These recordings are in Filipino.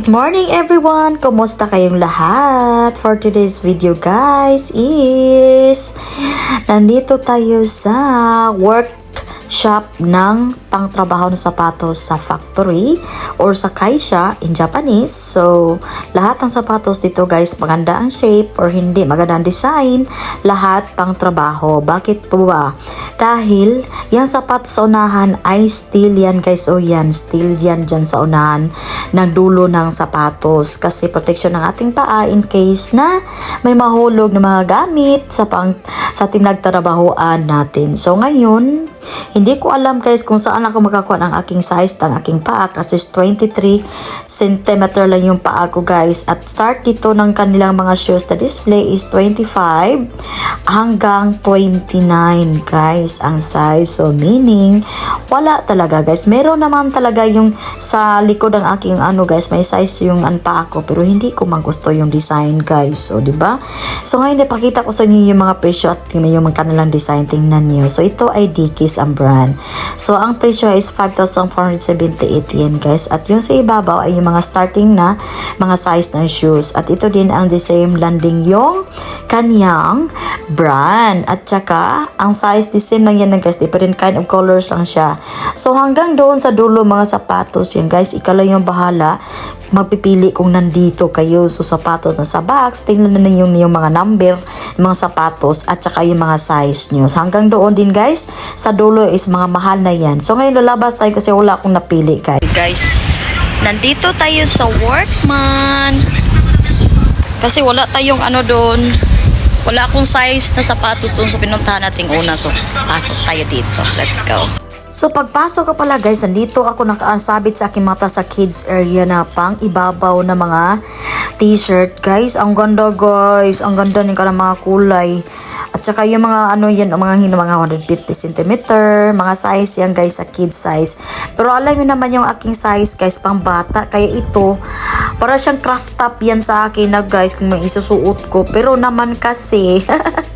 Good morning everyone! Kumusta kayong lahat? For today's video guys is nandito tayo sa workshop ng pangtrabaho ng sapatos sa factory or sa kaisha in Japanese. So, lahat ng sapatos dito guys, maganda ang shape or hindi, maganda ang design, lahat pang trabaho. Bakit po ba? Dahil, yung sapatos sa unahan ay steel yan guys o yan, steel yan dyan sa unahan ng dulo ng sapatos kasi protection ng ating paa in case na may mahulog na mga gamit sa pang sa ating nagtrabahoan natin. So ngayon, hindi ko alam guys kung saan ako makakuha ng aking size ng aking paa kasi 23 cm lang yung paa ko guys. At start dito ng kanilang mga shoes na display is 25 hanggang 29 guys ang size. So meaning wala talaga guys. Meron naman talaga yung sa likod ng aking ano guys may size yung ang paa ko pero hindi ko magusto yung design guys. So di ba? So ngayon ipakita ko sa inyo yung mga presyo at yung mga kanilang design. Tingnan niyo. So ito ay Dickies ang brand so ang presyo is 5,478 yen guys. At yung sa ibabaw ay yung mga starting na mga size ng shoes. At ito din ang the same landing yung kanyang brand. At saka ang size the same lang yan guys. Different kind of colors lang siya. So hanggang doon sa dulo mga sapatos yan guys. Ikaw lang yung bahala magpipili kung nandito kayo so sapatos na sa box. Tingnan na yung, yung mga number mga sapatos at saka yung mga size nyo. So hanggang doon din guys. Sa dulo is mga mahal na yan. So ngayon lalabas tayo kasi wala akong napili guys. Guys nandito tayo sa workman. Kasi wala tayong ano doon. Wala akong size na sapatos doon sa pinuntahan nating una. So pasok tayo dito. Let's go So pagpasok ko pala guys, nandito ako nakaansabit sa aking mata sa kids area na pang ibabaw na mga t-shirt guys. Ang ganda guys, ang ganda ng kanang mga kulay. At saka yung mga ano yan, mga hino mga 150 cm, mga size yan guys sa kids size. Pero alam niyo naman yung aking size guys, pang bata. Kaya ito, para siyang craft top yan sa akin na guys kung may isusuot ko. Pero naman kasi,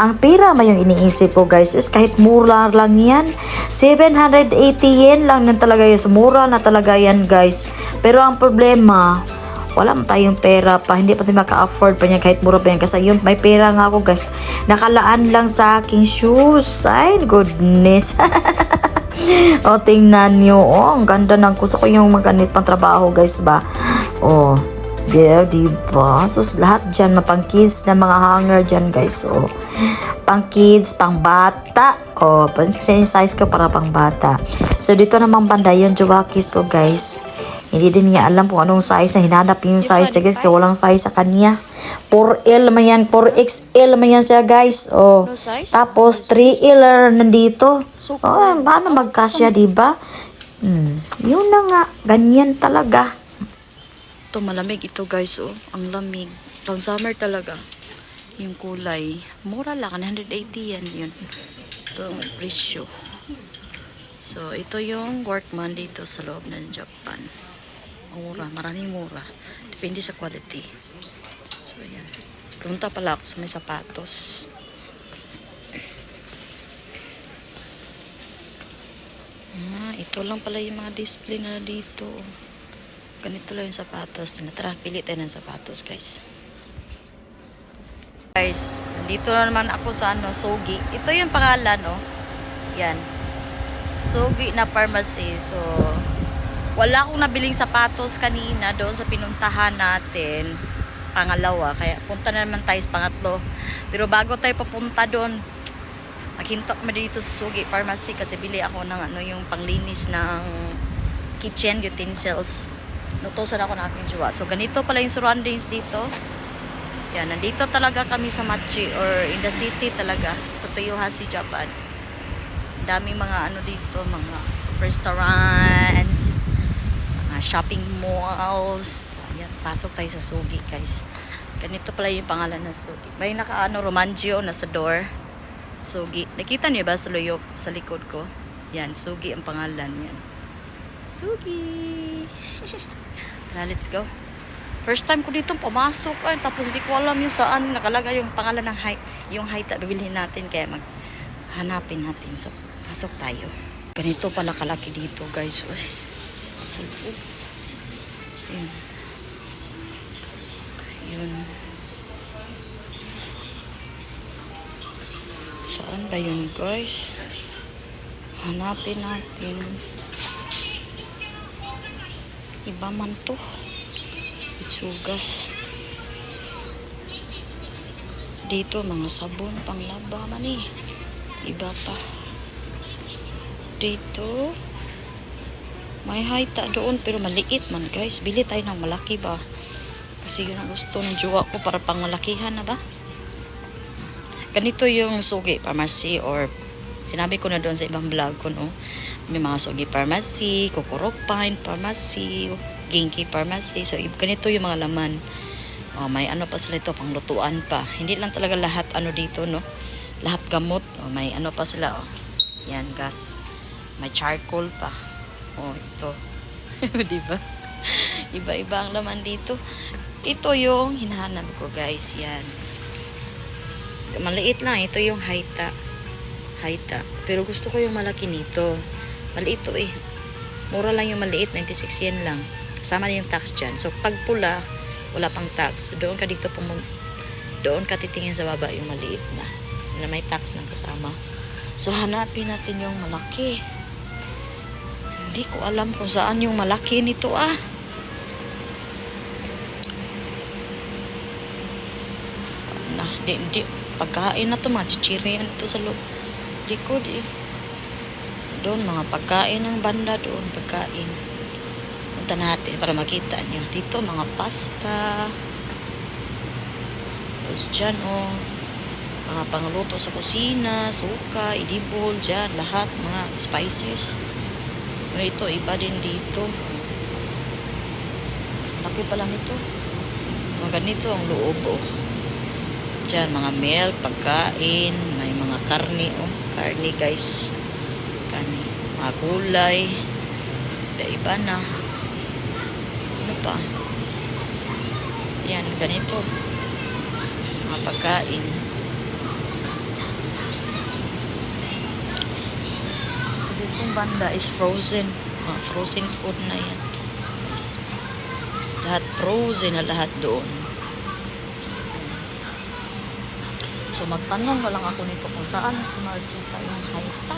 ang pera may yung iniisip ko guys is kahit mura lang yan. 780 yen lang na talaga yan. Mura na talaga yan guys. Pero ang problema wala man tayong pera pa. Hindi pa tayo maka-afford pa niya kahit mura pa yan. Kasi yun may pera nga ako guys. Nakalaan lang sa aking shoes. Ay goodness. O tingnan nyo oh ang ganda ng gusto ko yung maganit pang trabaho guys ba? Oh Yeah, diba? So, lahat dyan, mapang kids na mga hanger dyan, guys. So, pang kids, pang bata. O, oh, yung size ko para pang bata. So, dito namang banda yung Jawakis to, guys. Hindi din niya alam kung anong size na hinanap yung size niya, guys. Kasi walang size sa kanya. 4L man yan, 4XL man yan siya, guys. Oh. No size? Tapos, 3L nandito. So, Oh, paano magkasya, diba? Hmm, yun na nga. Ganyan talaga. Ito malamig ito guys oh. Ang lamig. Pang summer talaga. Yung kulay. Mura lang. 180 yan yun. Ito ang presyo. So ito yung workman dito sa loob ng Japan. Mura. Maraming mura. Depende sa quality. So yan. Punta pala ako sa may sapatos. Ah, ito lang pala yung mga display na dito. Ganito lang yung sapatos. Tara, pili tayo ng sapatos, guys. Guys, dito na naman ako sa ano, Sogi. Ito yung pangalan, no? Yan. Sogi na pharmacy. So, wala akong nabiling sapatos kanina doon sa pinuntahan natin. Pangalawa. Kaya punta na naman tayo sa pangatlo. Pero bago tayo papunta doon, naghinto kami dito sa Sugi Pharmacy kasi bili ako ng ano yung panglinis ng kitchen utensils nutusan ako ng aking jowa. So, ganito pala yung surroundings dito. Yan, nandito talaga kami sa Machi or in the city talaga, sa Toyohashi, Japan. Daming mga ano dito, mga restaurants, mga shopping malls. Ayan, pasok tayo sa Sugi, guys. Ganito pala yung pangalan ng Sugi. May naka ano, Romangio na sa door. Sugi. Nakita niyo ba sa luyok, sa likod ko? Yan, Sugi ang pangalan yan. Sugi! Tara, let's go. First time ko dito pumasok ay tapos hindi ko alam yung saan nakalagay yung pangalan ng height, yung height na bibilhin natin kaya mag hanapin natin. So, pasok tayo. Ganito pala kalaki dito, guys. Uy. So. Ayun. yun? Saan ba yun, guys? Hanapin natin. Iba man to. Itsugas. Dito, mga sabon, panglaba man eh. Iba pa. Dito, may haita doon pero maliit man guys. Bili tayo ng malaki ba? Kasi yun ang gusto ng jowa ko para pang malakihan na ba? Ganito yung sugi pharmacy or sinabi ko na doon sa ibang vlog ko no. May mga sugi pharmacy, Kokorok pharmacy, Ginky pharmacy. So ganito yung mga laman. Oh, may ano pa sila ito, panglutuan pa. Hindi lang talaga lahat ano dito, no? Lahat gamot. Oh, may ano pa sila, oh. Yan, gas. May charcoal pa. Oh, ito. Di ba? Iba-iba ang laman dito. Ito yung hinahanap ko, guys. Yan. Maliit lang. Ito yung haita. Haita. Pero gusto ko yung malaki nito. Maliit to eh. Mura lang yung maliit. 96 yen lang. Kasama na yung tax dyan. So, pag pula, wala pang tax. So, doon ka dito pumun doon ka titingin sa baba yung maliit na. Na may tax na kasama. So, hanapin natin yung malaki. Hindi ko alam kung saan yung malaki nito ah. Na, di, di, pagkain na to mga chichirian ito sa loob. Likod eh. Doon, mga pagkain ng banda doon, pagkain. Punta natin para makita niyo. Dito, mga pasta. Tapos dyan, oh. Mga pangluto sa kusina, suka, idibol, dyan, lahat, mga spices. Ito, iba din dito. Laki pala nito. Mga ganito ang loob, oh. Dyan, mga milk, pagkain, may mga karne, oh. Karne, guys. Karne. Mga gulay. Iba-iba na. Ano pa? Yan, ganito. Mga pagkain. So, ditong banda is frozen. Mga frozen food na yan. Yes. Lahat frozen na lahat doon. So, magtanong na lang ako nito kung saan ko makikita yung haita.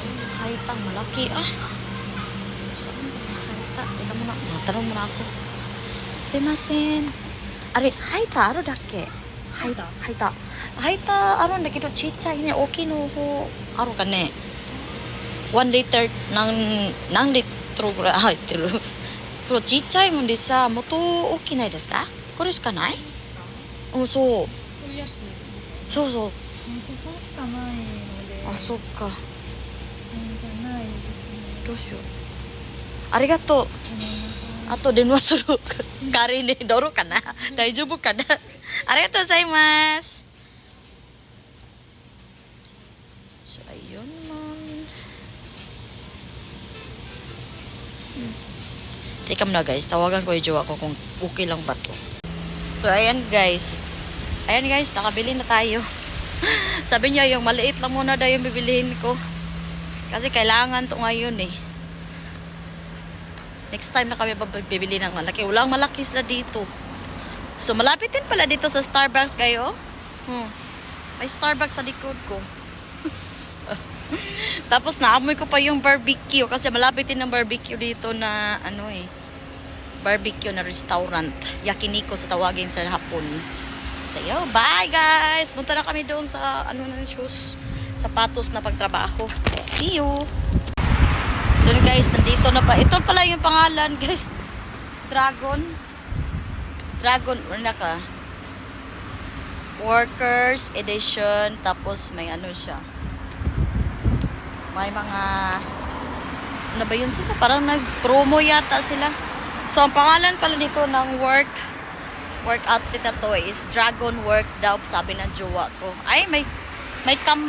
Yung Haita, malaki ah. Saan yung haita? Teka muna, matanong muna ako. Simasen. Ari, haita, aro dake? Haita. Haita. Haita, aro da kedo chichai ne, oki no ho, aro ka ne? One liter, nang, nang litro ぐらい入ってる。これちっちゃいもんでさ、元大きないですかこれしかないうん、そう。こういうやつですそうそう。ね。ここしかないので。あ、そっか。うんじゃないですね。どうしよう。ありがとう。ごめんなさい。あと電話する。仮に乗るかな大丈夫かなありがとうございます。So, ayun man. Hmm. Teka muna guys, tawagan ko yung jowa ko kung okay lang ba to. So, ayan guys. Ayan guys, nakabili na tayo. Sabi niya, yung maliit lang muna daw yung bibilihin ko. Kasi kailangan to ngayon eh. Next time na kami bibili ng malaki. Walang malaki sila dito. So, malapit din pala dito sa Starbucks kayo. Hmm. May Starbucks sa likod ko. Tapos naamoy ko pa yung barbecue kasi malapit din ng barbecue dito na ano eh. Barbecue na restaurant. Yakiniko sa tawagin sa hapon. So, yo, bye guys! Punta na kami doon sa ano na shoes. Sapatos na pagtrabaho. See you! So guys, nandito na pa. Ito pala yung pangalan, guys. Dragon. Dragon, ano ka? Workers Edition. Tapos may ano siya. May mga... Ano ba yun sila? Parang nag-promo yata sila. So, ang pangalan pala dito ng work work outfit na to is Dragon Work daw, sabi ng jowa ko. Ay, may may kam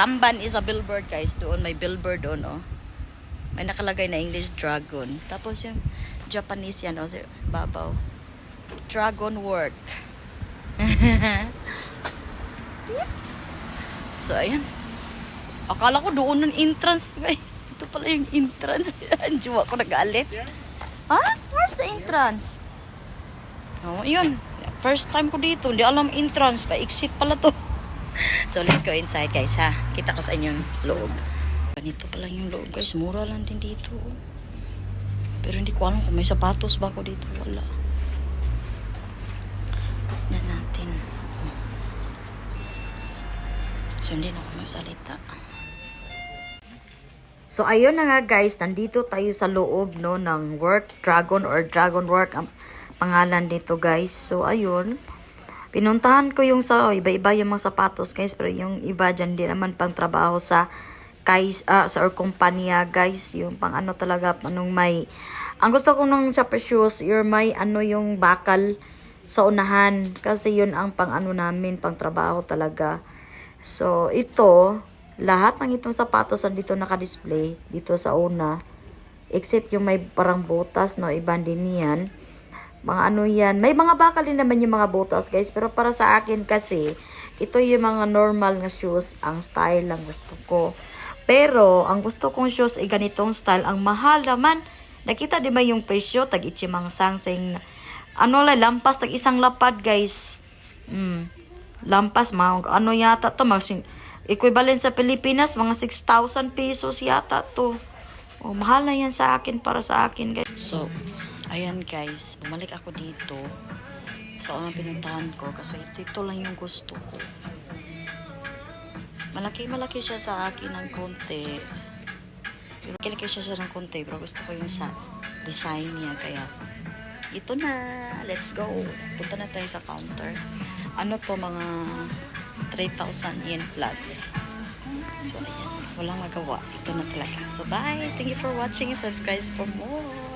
Kanban is a billboard, guys. Doon, may billboard doon, oh. May nakalagay na English Dragon. Tapos yung Japanese yan, oh, sa babaw. Dragon Work. so, ayan. Akala ko doon ng entrance. Ay, ito pala yung entrance. Ang jowa ko nagalit. Ha? Where's the entrance? Oh, yun. First time ko dito. Hindi alam entrance. Pa-exit pala to. so, let's go inside, guys, ha? Kita ko sa inyong loob. Ganito pa lang yung loob, guys. Mura lang din dito. Pero hindi ko alam kung may sapatos ba ako dito. Wala. Yan natin. So, hindi na ako magsalita. So ayun na nga guys, nandito tayo sa loob no ng Work Dragon or Dragon Work ang pangalan dito guys. So ayun, pinuntahan ko yung sa iba-iba yung mga sapatos guys, pero yung iba dyan din naman pang trabaho sa kay ah, sa or kumpanya guys, yung pang ano talaga anong may ang gusto ko nung sa shoes, your may ano yung bakal sa unahan kasi yun ang pang ano namin, pang trabaho talaga. So ito, lahat ng itong sapatos andito naka-display dito sa una. Except yung may parang butas, no? Iban din yan. Mga ano yan. May mga bakal din naman yung mga butas, guys. Pero para sa akin kasi, ito yung mga normal na shoes. Ang style lang gusto ko. Pero, ang gusto kong shoes ay ganitong style. Ang mahal naman. Nakita di ba yung presyo? Tag ichimang sangsing. Ano lang, lampas. Tag isang lapad, guys. Mm. Lampas, mga ano yata to. Mag, equivalent sa Pilipinas, mga 6,000 pesos yata to. Oh, mahal na yan sa akin, para sa akin, guys. So, ayan guys, bumalik ako dito sa unang pinuntahan ko kasi ito lang yung gusto ko. Malaki-malaki siya sa akin ng konti. Pero malaki siya siya ng konti, pero gusto ko yung sa design niya. Kaya, ito na. Let's go. Punta na tayo sa counter. Ano to, mga 3,000 yen plus. So, ayan. Walang magawa. Ito na talaga. So, bye. Thank you for watching. Subscribe for more.